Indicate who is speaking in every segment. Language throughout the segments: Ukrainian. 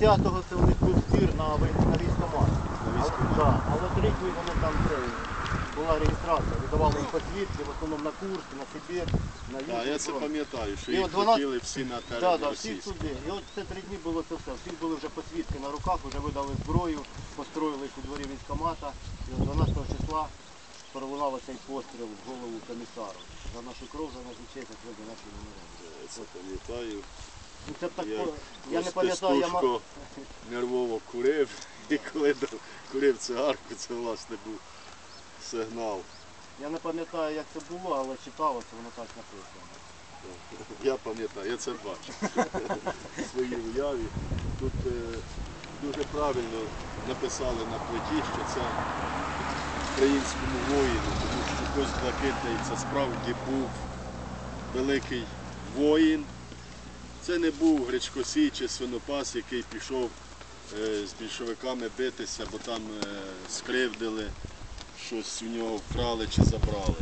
Speaker 1: 10-го це у них був збір на, вій- на військомат.
Speaker 2: На військкомат.
Speaker 1: А, да, але три дні вони там це, була реєстрація. Видавали їм посвідки, в основному на Курськ, на Сибір, на
Speaker 2: Так, я це пам'ятаю, що
Speaker 1: І
Speaker 2: їх
Speaker 1: от 12
Speaker 2: хотіли всі на
Speaker 1: Так,
Speaker 2: терен
Speaker 1: так, всі
Speaker 2: російський.
Speaker 1: туди. І от це три дні було це все. Всі були вже посвідки на руках, вже видали зброю, построїли їх у дворі військомата. І от 12 числа пролунав цей постріл в голову комісару. За нашу кров, за нашу честь, за наші номери.
Speaker 2: Це пам'ятаю.
Speaker 1: Ну, це так,
Speaker 2: Я
Speaker 1: я не пам'ятаю, я ма-
Speaker 2: тестушко нервово курив, і коли курив цигарку, це власне був сигнал.
Speaker 1: я не пам'ятаю, як це було, але читалося, воно так написано.
Speaker 2: Я пам'ятаю, я це бачив в своїй уяві. Тут е, дуже правильно написали на плиті, що це українському воїну, тому що Кость Блакитний це справді був великий воїн. Це не був Гречкосій чи свинопас, який пішов е, з більшовиками битися, бо там е, скривдили, щось у нього вкрали чи забрали.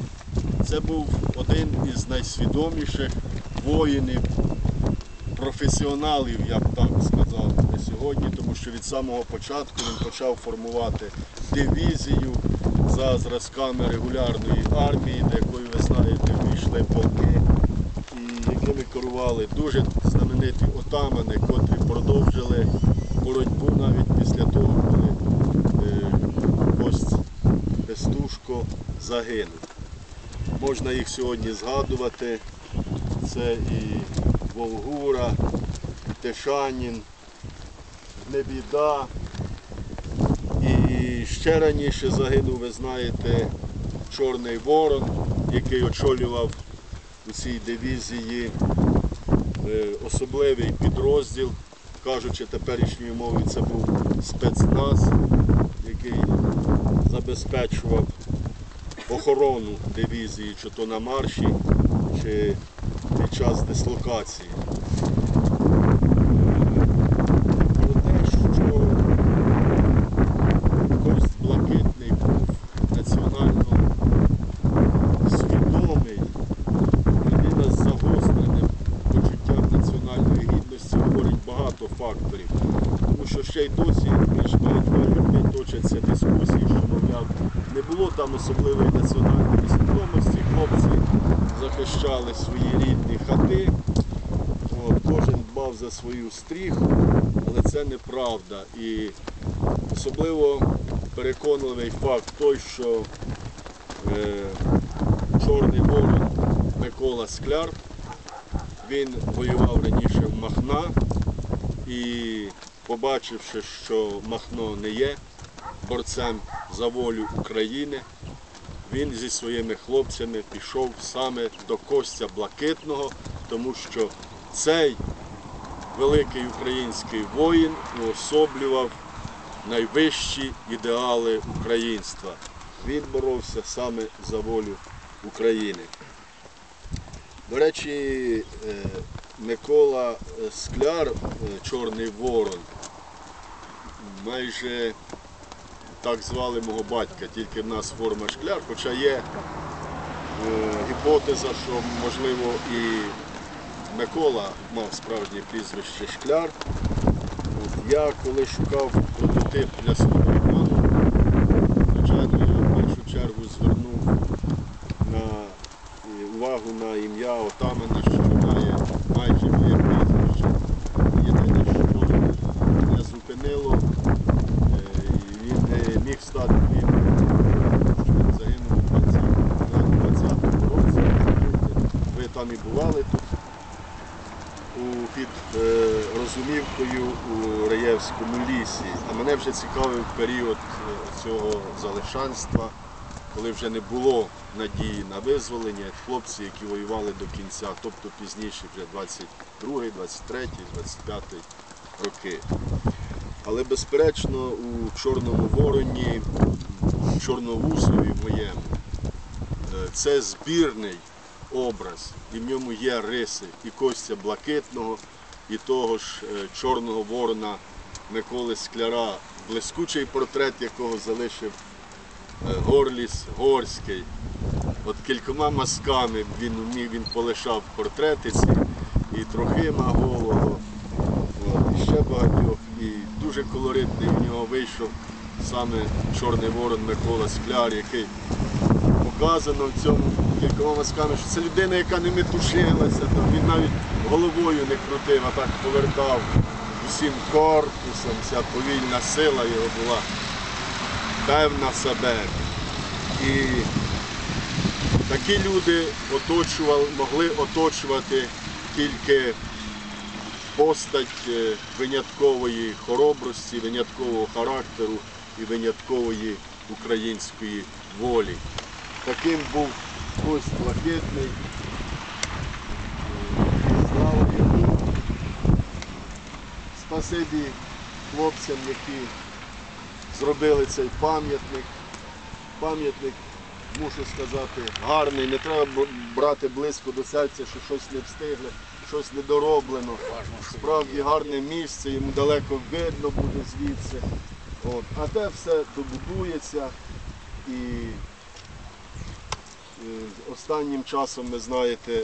Speaker 2: Це був один із найсвідоміших воїнів, професіоналів, я б так сказав, на сьогодні, тому що від самого початку він почав формувати дивізію за зразками регулярної армії, до якої, ви знаєте, вийшли полки, і якими керували дуже знамениті отамани, котрі продовжили боротьбу навіть після того, коли е, Кость Пестушко загинув. Можна їх сьогодні згадувати. Це і Волгура, Тишанін, Небіда. І ще раніше загинув, ви знаєте, Чорний Ворон, який очолював цій дивізії е, особливий підрозділ, кажучи теперішньою мовою, це був спецназ, який забезпечував охорону дивізії, чи то на марші, чи під час дислокації. Про те, що Кость Блакитний був національно свідомий, людина з загостреним почуттям національної гідності говорить багато факторів. Що ще й досі між людьми точаться дискусії, що, мовляв, не було там особливої національної свідомості, хлопці захищали свої рідні хати, от, кожен дбав за свою стріху, але це неправда. І особливо переконливий факт той, що е, Чорний Ворон Микола Скляр, він воював раніше в Махна. І побачивши, що Махно не є борцем за волю України, він зі своїми хлопцями пішов саме до Костя Блакитного, тому що цей великий український воїн уособлював найвищі ідеали українства. Він боровся саме за волю України. До речі, е, Микола е, Скляр, е, Чорний Ворон, майже так звали мого батька, тільки в нас форма шкляр, хоча є е, гіпотеза, що можливо і Микола мав справжнє прізвище Шкляр. От я коли шукав прототип для свого роману, звичайно, я в першу чергу звернув на е, увагу на ім'я отамана, що має майже моє прізвище. Єдине, що мене зупинило, е, і стати моїм прізвищем, загинув у 20 на 20-му році. Ви там і бували тут під е, Розумівкою у Раєвському лісі. А мене вже цікавив період е, цього залишанства, коли вже не було надії на визволення, хлопці, які воювали до кінця, тобто пізніше, вже 22, 23, 25 роки. Але безперечно у Чорному Вороні, Чорновусові моєму, е, це збірний образ, і в ньому є риси і Костя Блакитного, і того ж е, Чорного Ворона Миколи Скляра, блискучий портрет якого залишив е, Горліс Горський. От кількома мазками він вмів, він полишав портрети ці, і Трохима Голого, і ще ще багатьох. Дуже колоритний в нього вийшов саме Чорний Ворон Микола Скляр, який показано в цьому кількома мазками, що це людина, яка не метушилася, там, він навіть головою не крутив, а так повертав усім корпусом, вся повільна сила його була певна себе. І такі люди оточували, могли оточувати тільки постать е, виняткової хоробрості, виняткового характеру і виняткової української волі. Таким був гость блакитний. Слава йому. Спасибі хлопцям, які зробили цей пам'ятник. Пам'ятник, мушу сказати, гарний. Не треба брати близько до серця, що щось не встигли, щось недороблено. Справді гарне місце, йому далеко видно буде звідси. От. А те все добудується і е, останнім часом, ви знаєте,